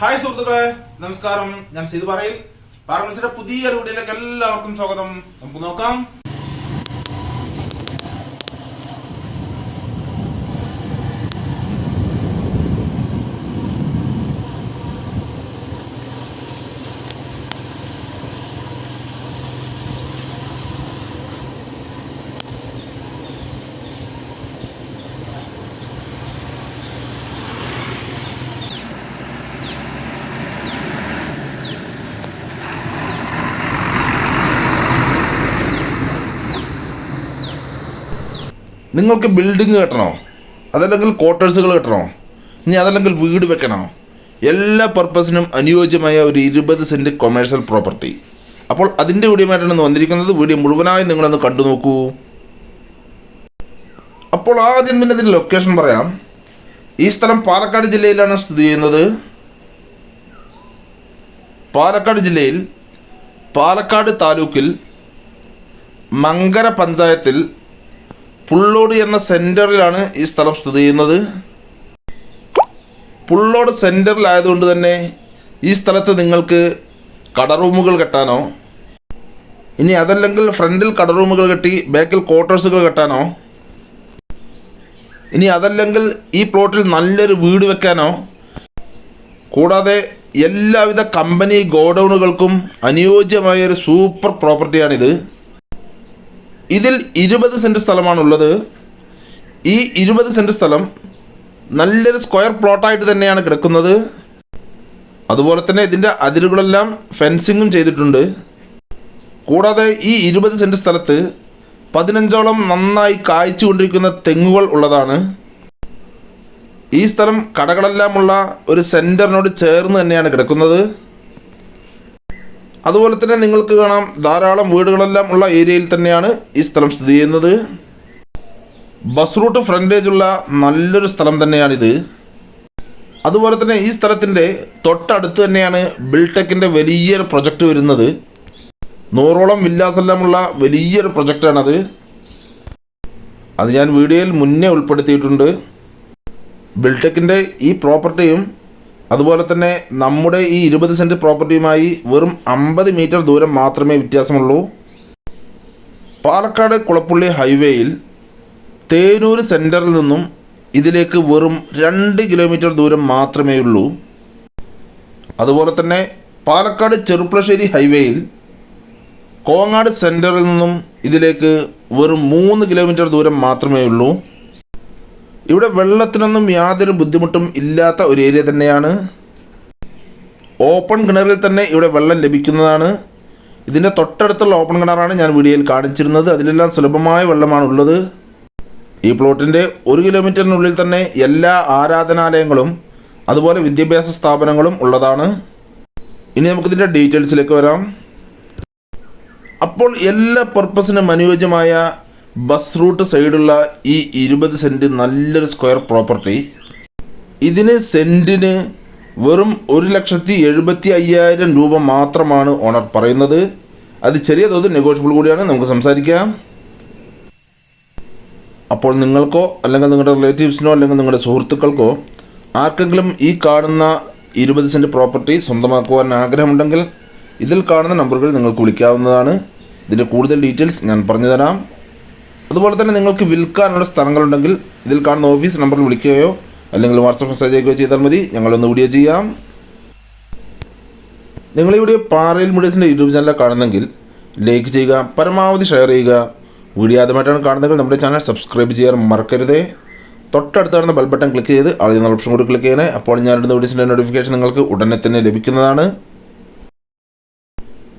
Hi സുഹൃത്തുക്കളെ. നമസ്കാരം. ഞാൻ സീത് പറയിൽ പാർമസിയുടെ പുതിയ വീഡിയോയിലേക്ക് എല്ലാവർക്കും സ്വാഗതം. നമുക്ക് നോക്കാം. നിങ്ങൾക്ക് ബിൽഡിംഗ് കെട്ടണോ? അതല്ലെങ്കിൽ ക്വാർട്ടേഴ്സുകൾ കെട്ടണോ? ഇനി അതല്ലെങ്കിൽ വീട് വെക്കണോ? എല്ലാ പർപ്പസിനും അനുയോജ്യമായ ഒരു ഇരുപത് സെന്റ് കൊമേഴ്ഷ്യൽ പ്രോപ്പർട്ടി അപ്പോൾ അതിന്റെ വീഡിയോമായിട്ടാണ് വന്നിരിക്കുന്നത്. വീഡിയോ മുഴുവനായി നിങ്ങളൊന്ന് കണ്ടു നോക്കൂ. അപ്പോൾ ആദ്യം പിന്നെ ഇതിന്റെ ലൊക്കേഷൻ പറയാം. ഈ സ്ഥലം പാലക്കാട് ജില്ലയിലാണ് സ്ഥിതി ചെയ്യുന്നത്. പാലക്കാട് ജില്ലയിൽ പാലക്കാട് താലൂക്കിൽ മങ്കര പഞ്ചായത്തിൽ പുള്ളോട് എന്ന സെന്ററിലാണ് ഈ സ്ഥലം സ്ഥിതി ചെയ്യുന്നത്. പുള്ളോട് സെന്ററിലായതുകൊണ്ട് തന്നെ ഈ സ്ഥലത്ത് നിങ്ങൾക്ക് കടറൂമുകൾ കെട്ടാനോ ഇനി അതല്ലെങ്കിൽ ഫ്രണ്ടിൽ കടറൂമുകൾ കെട്ടി ബാക്കിൽ ക്വാർട്ടേഴ്സുകൾ കെട്ടാനോ ഇനി അതല്ലെങ്കിൽ ഈ പ്ലോട്ടിൽ നല്ലൊരു വീട് വെക്കാനോ കൂടാതെ എല്ലാവിധ കമ്പനി ഗോഡൗണുകൾക്കും അനുയോജ്യമായ ഒരു സൂപ്പർ പ്രോപ്പർട്ടിയാണിത്. ഇതിൽ ഇരുപത് സെന്റ് സ്ഥലമാണുള്ളത്. ഈ ഇരുപത് സെന്റ് സ്ഥലം നല്ലൊരു സ്ക്വയർ പ്ലോട്ടായിട്ട് തന്നെയാണ് കിടക്കുന്നത്. അതുപോലെ തന്നെ ഇതിന്റെ അതിരുകളെല്ലാം ഫെൻസിങ്ങും ചെയ്തിട്ടുണ്ട്. കൂടാതെ ഈ ഇരുപത് സെന്റ് സ്ഥലത്ത് പതിനഞ്ചോളം നന്നായി കായ്ച്ചുകൊണ്ടിരിക്കുന്ന തെങ്ങുകൾ ഉള്ളതാണ്. ഈ സ്ഥലം കടകളെല്ലാമുള്ള ഒരു സെന്ററിനോട് ചേർന്ന് തന്നെയാണ് കിടക്കുന്നത്. അതുപോലെ തന്നെ നിങ്ങൾക്ക് കാണാം ധാരാളം വീടുകളെല്ലാം ഉള്ള ഏരിയയിൽ തന്നെയാണ് ഈ സ്ഥലം സ്ഥിതി ചെയ്യുന്നത്. ബസ് റൂട്ട് ഫ്രണ്ടേജ് ഉള്ള നല്ലൊരു സ്ഥലം തന്നെയാണിത്. അതുപോലെ തന്നെ ഈ സ്ഥലത്തിന്റെ തൊട്ടടുത്ത് തന്നെയാണ് ബിൽടെക്കിന്റെ വലിയൊരു പ്രൊജക്റ്റ് വരുന്നത്. നൂറോളം വില്ലാസ് എല്ലാമുള്ള വലിയൊരു പ്രൊജക്റ്റാണത്. അത് ഞാൻ വീഡിയോയിൽ മുന്നേ ഉൾപ്പെടുത്തിയിട്ടുണ്ട്. ബിൽടെക്കിന്റെ ഈ പ്രോപ്പർട്ടിയും അതുപോലെ തന്നെ നമ്മുടെ ഈ ഇരുപത് സെന്റ് പ്രോപ്പർട്ടിയുമായി വെറും അമ്പത് മീറ്റർ ദൂരം മാത്രമേ വ്യത്യാസമുള്ളൂ. പാലക്കാട് കുളപ്പുള്ളി ഹൈവേയിൽ തേനൂർ സെന്ററിൽ നിന്നും ഇതിലേക്ക് വെറും രണ്ട് കിലോമീറ്റർ ദൂരം മാത്രമേ ഉള്ളൂ. അതുപോലെ തന്നെ പാലക്കാട് ചെറുപ്പുളശ്ശേരി ഹൈവേയിൽ കോങ്ങാട് സെന്ററിൽ നിന്നും ഇതിലേക്ക് വെറും മൂന്ന് കിലോമീറ്റർ ദൂരം മാത്രമേ ഉള്ളൂ. ഇവിടെ വെള്ളത്തിനൊന്നും യാതൊരു ബുദ്ധിമുട്ടും ഇല്ലാത്ത ഒരു ഏരിയ തന്നെയാണ്. ഓപ്പൺ കിണറിൽ തന്നെ ഇവിടെ വെള്ളം ലഭിക്കുന്നതാണ്. ഇതിന്റെ തൊട്ടടുത്തുള്ള ഓപ്പൺ കിണറാണ് ഞാൻ വീഡിയോയിൽ കാണിച്ചിരുന്നത്. അതിലെല്ലാം സുലഭമായ വെള്ളമാണ് ഉള്ളത് ഈ പ്ലോട്ടിന്റെ ഒരു കിലോമീറ്ററിനുള്ളിൽ തന്നെ എല്ലാ ആരാധനാലയങ്ങളും അതുപോലെ വിദ്യാഭ്യാസ സ്ഥാപനങ്ങളും ഉള്ളതാണ്. ഇനി നമുക്കിതിന്റെ ഡീറ്റെയിൽസിലേക്ക് വരാം. അപ്പോൾ എല്ലാ പർപ്പസിനും അനുയോജ്യമായ ബസ് റൂട്ട് സൈഡുള്ള ഈ ഇരുപത് സെന്റ് നല്ലൊരു സ്ക്വയർ പ്രോപ്പർട്ടി. ഇതിന് സെന്റിന് വെറും ഒരു ലക്ഷത്തി എഴുപത്തി അയ്യായിരം രൂപ മാത്രമാണ് ഓണർ പറയുന്നത്. അത് ചെറിയ തോതിൽ നെഗോഷ്യബിൾ കൂടിയാണ്. നമുക്ക് സംസാരിക്കാം. അപ്പോൾ നിങ്ങൾക്കോ അല്ലെങ്കിൽ നിങ്ങളുടെ റിലേറ്റീവ്സിനോ അല്ലെങ്കിൽ നിങ്ങളുടെ സുഹൃത്തുക്കൾക്കോ ആർക്കെങ്കിലും ഈ കാണുന്ന ഇരുപത് സെന്റ് പ്രോപ്പർട്ടി സ്വന്തമാക്കുവാൻ ആഗ്രഹമുണ്ടെങ്കിൽ ഇതിൽ കാണുന്ന നമ്പറുകൾ നിങ്ങൾക്ക് വിളിക്കാവുന്നതാണ്. ഇതിന്റെ കൂടുതൽ ഡീറ്റെയിൽസ് ഞാൻ പറഞ്ഞു തരാം. അതുപോലെ തന്നെ നിങ്ങൾക്ക് വിൽക്കാനുള്ള സ്ഥലങ്ങളുണ്ടെങ്കിൽ ഇതിൽ കാണുന്ന ഓഫീസ് നമ്പറിൽ വിളിക്കുകയോ അല്ലെങ്കിൽ വാട്സപ്പ് മെസ്സേജ് അയക്കുകയോ ചെയ്താൽ മതി. ഞങ്ങളൊന്ന് വീഡിയോ ചെയ്യാം. നിങ്ങൾ ഈ വീഡിയോ പാറയിൽ മീഡിയസിന്റെ യൂട്യൂബ് ചാനൽ കാണുന്നെങ്കിൽ ലൈക്ക് ചെയ്യുക പരമാവധി ഷെയർ ചെയ്യുക. വീഡിയോ ആദ്യമായിട്ടാണ് കാണുന്നതെങ്കിൽ നമ്മുടെ ചാനൽ സബ്സ്ക്രൈബ് ചെയ്യാൻ മറക്കരുതേ. തൊട്ടടുത്ത് കാണുന്ന ബെൽ ബട്ടൺ ക്ലിക്ക് ചെയ്ത് ആദ്യം ഓപ്ഷൻ കൂടി ക്ലിക്ക് ചെയ്യണേ. അപ്പോൾ ഞാനിടുന്ന വീഡിയോസിന്റെ നോട്ടിഫിക്കേഷൻ നിങ്ങൾക്ക് ഉടനെ തന്നെ ലഭിക്കുന്നതാണ്.